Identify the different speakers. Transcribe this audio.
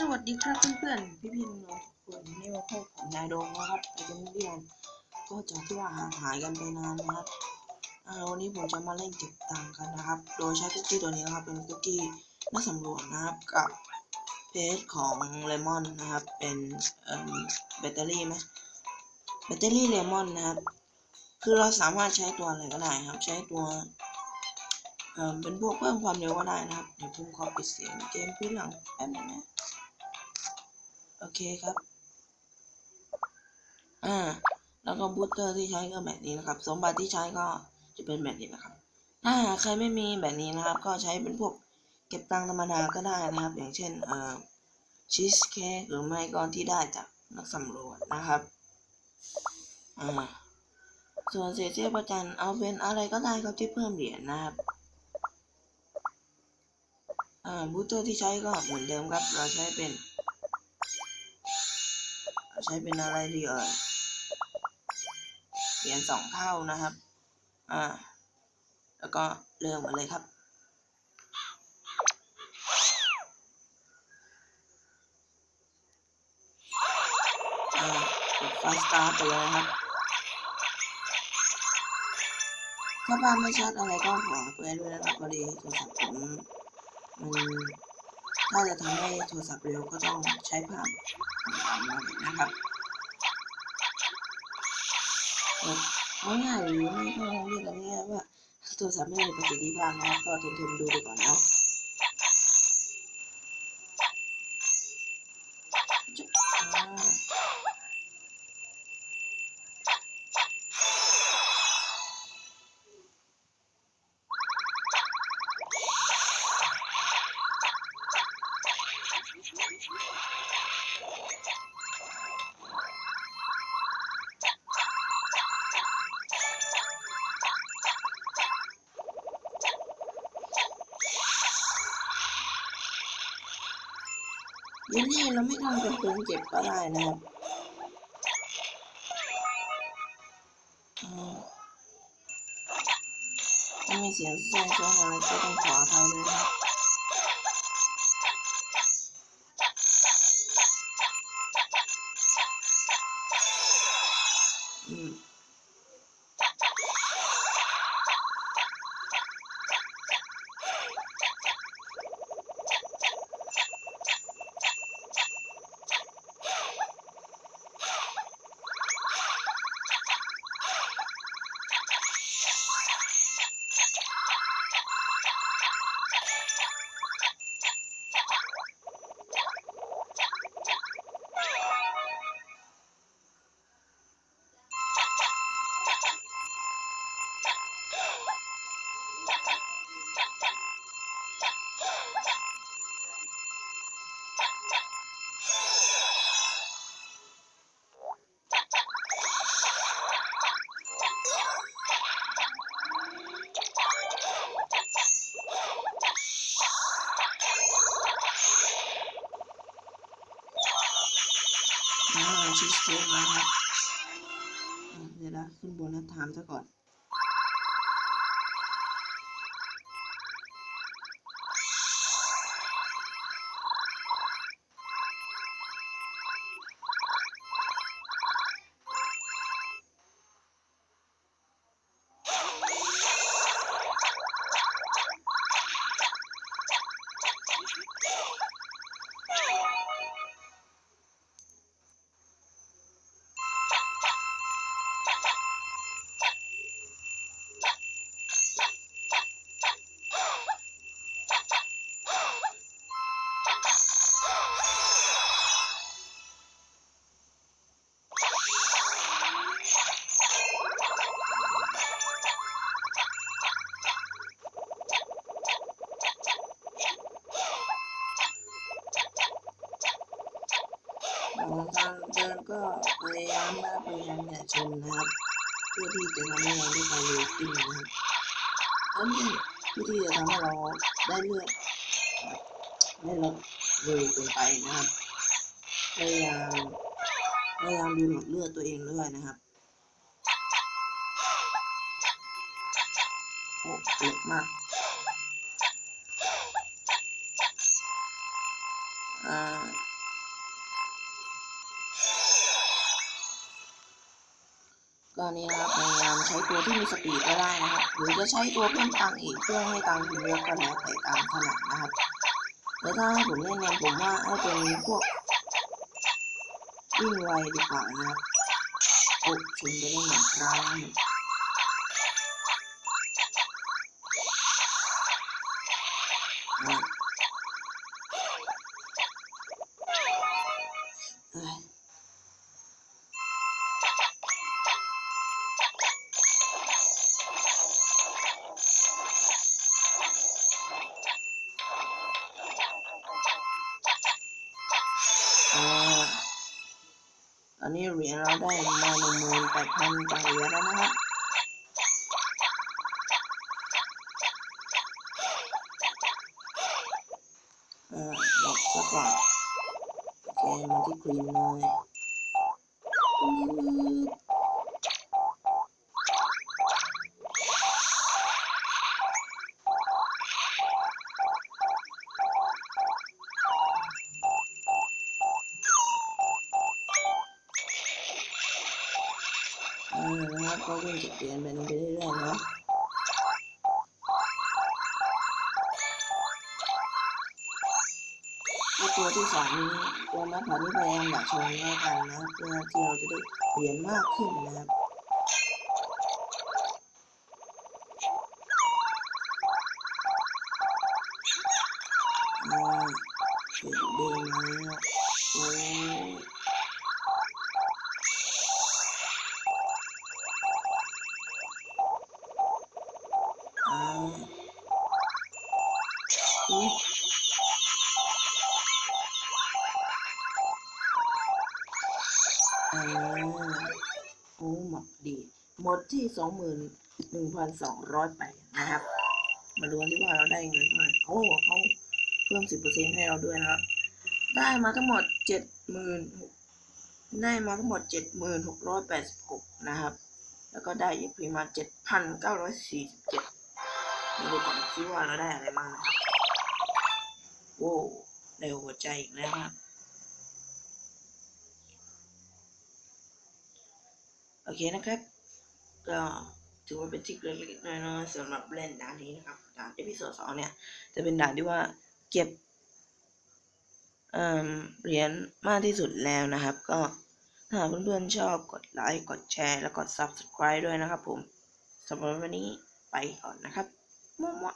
Speaker 1: สวัสดีครับเพื่อนๆ พี่พิมพ์ทุกคนนี่มาพบกับนายโดงนะครับในเรื่องเรียนก็จากที่ว่าห่างหายกันไปนานนะครับวันนี้ผมจะมาเล่นเก็บตังค์กันนะครับ โดยใช้คุกกี้ตัวนี้นะครับ เป็นคุกกี้นักสำรวจนะครับ กับเพจของเลมอนนะครับ เป็นแบตเตอรี่ไหมแบตเตอรี่เลมอนนะครับ คือเราสามารถใช้ตัวอะไรก็ได้ครับ ใช้ตัวเอ่อเป็นพวกเพิ่มความเร็วก็ได้นะครับ เดี๋ยวผมขอปิดเสียงเกมพื้นหลังแป๊บนึงนะ โอเคครับ อ่า แล้วก็บูสเตอร์ที่ใช้ก็แบบนี้นะครับ สมบัติที่ใช้ก็จะเป็นแบบนี้นะครับ ถ้าใครไม่มีแบบนี้นะครับ ก็ใช้เป็นพวกเก็บตังธรรมดาก็ได้นะครับ อย่างเช่น เอ่อชีสเค้กหรือไม่ก็ที่ได้จากนักสำรวจนะครับ อ่า ส่วนเศษเทียประจันเอาเป็นอะไรก็ได้ครับที่เพิ่มเหรียญนะครับอ่าบูสเตอร์ที่ใช้ก็เหมือนเดิมครับ เราใช้เป็น ใช้เป็นอะไรดีเอ่ยเหรียญสองเท่านะครับ อ่า แล้วก็เริ่มมาเลยครับ อ่ากดฟาสตาร์ไปเลยนะครับ ถ้าภาพไม่ชัดอะไรก็ขอเพื่อนด้วยนะครับพอดีโทรศัพท์ผมมัน ถ้าจะทำให้โทรศัพท์เร็วก็ต้องใช้ภาพตานมาเลยนะครับเอาง่ายหรือไม่ก็เรียกกันง่ายๆว่าโทรศัพท์ไม่มีประสิทธิภาพนะครับก็ทนทนๆดูไปก่อนนะ นดีเราไม่ทำกระตุ้นเก็บก็ได้นะครับอืมถ้ามีเสียงแทรกซ้อนอะไรก็ต้องขออภัยด้วยนะ ชีสเค้กมาครับเดี๋ยวนะขึ้นบนแล้วถามซะก่อน ระหว่างทางเดินก็พยายามนะพยายามอย่าชนนะครับเพื่อที่จะทำให้เราได้ไปเร็วขึ้นนะครับอันนี้เพื่อที่จะทำให้เราได้เลือดไม่ลดเร็วเกินไปนะครับพยายามพยายามดูหลอดเลือดตัวเองด้วยนะครับโอ้เจ็บมากอ่า ก็นี่นะครับพยายามใช้ตัวที่มีสปีดก็ได้นะครับ หรือจะใช้ตัวเพิ่มตังอีกเพื่อให้ตังคุณเยอะก็แล้วแต่ตามถนัดนะครับแต่ถ้าให้ผมแนะนำผมว่าให้เป็นพวกวิ่งไวดีกว่านะครับโอ้ชนไปได้หนึ่งครั้งอะ อนนี้เหรียญเราได้มาหนึ่งหมื่นแปดพันกว่าเหรียญแล้วนะครับอ่าบอกสัก่อนโอเคมาที่ครีมเลย นะครับก็วิ่งจากเหรียญแบบนี้ไปเรื่อยๆนะแล้วตัวที่สองนี้ตัวนักผ่านที่พยายามอยากชว์แล้วกันนะเพื่อที่เราจะได้เหรียญมากขึ้นนะครับอ่าเดี๋ยวเดินมาแล้วโอ้ อ่าโอ้หมดดี หมดที่สองหมื่นหนึ่งพันสองร้อยแปดนะครับ มาดูนที่ว่าเราได้เงินเท่าไหร่โอ้เขาเพิ่มสิบเปอร์เซ็นต์ให้เราด้วยนะครับ ได้มาทั้งหมดเจ็ดหมื่นได้มาทั้งหมดเจ็ดหมื่นหกร้อยแปดสิบหกนะครับ แล้วก็ได้อีกพีมาเจ็ดพันเก้าร้อยสี่สิบเจ็ดมาดูก่อนที่ว่าเราได้อะไรบ้างนะครับ โว้วได้หัวใจอีกแล้วครับ โอเคนะครับ ก็ถือว่าเป็นทริคเล็กๆน้อยๆสำหรับเล่นด่านนี้นะครับด่านเอพิโซดสองเนี่ย จะเป็นด่านที่ว่าเก็บเอ่อเหรียญมากที่สุดแล้วนะครับ ก็ถ้าเพื่อนๆชอบกดไลค์กดแชร์แล้วกด subscribe ด้วยนะครับผมสำหรับวันนี้ไปก่อนนะครับมั่ว